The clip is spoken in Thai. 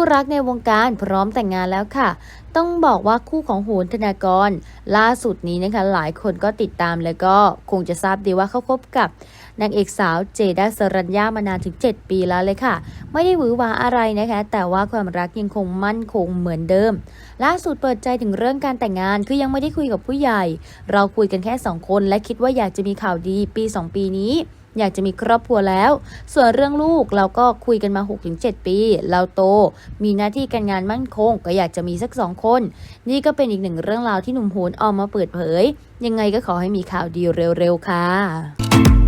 ู่รักในวงการพร้อมแต่งงานแล้วค่ะ ต้องบอกว่าคู่ของโหนธนากร ล่าสุดนี้นะคะหลายคนก็ติดตามแล้วก็คงจะทราบดีว่าเขาคบกับนางเอกสาวเจดาสรัญญามานานถึง 7 ปีแล้วเลยค่ะ ไม่ได้หวือหวาอะไรนะคะ แต่ว่าความรักยังคงมั่นคงเหมือนเดิม ล่าสุดเปิดใจถึงเรื่องการแต่งงานคือยังไม่ได้คุยกับผู้ใหญ่ เราคุยกันแค่ 2 คน และคิดว่าอยากจะมีข่าวดีปี 2 ปีนี้ อยากจะมีครอบครัวแล้ว ส่วนเรื่องลูกเราก็คุยกันมา 6-7 ปี เราโต มีหน้าที่การงานมั่นคง ก็อยากจะมีสักสองคน นี่ก็เป็นอีกหนึ่งเรื่องราวที่หนุ่มโหนออกมาเปิดเผย ยังไงก็ขอให้มีข่าวดีเร็วๆค่ะ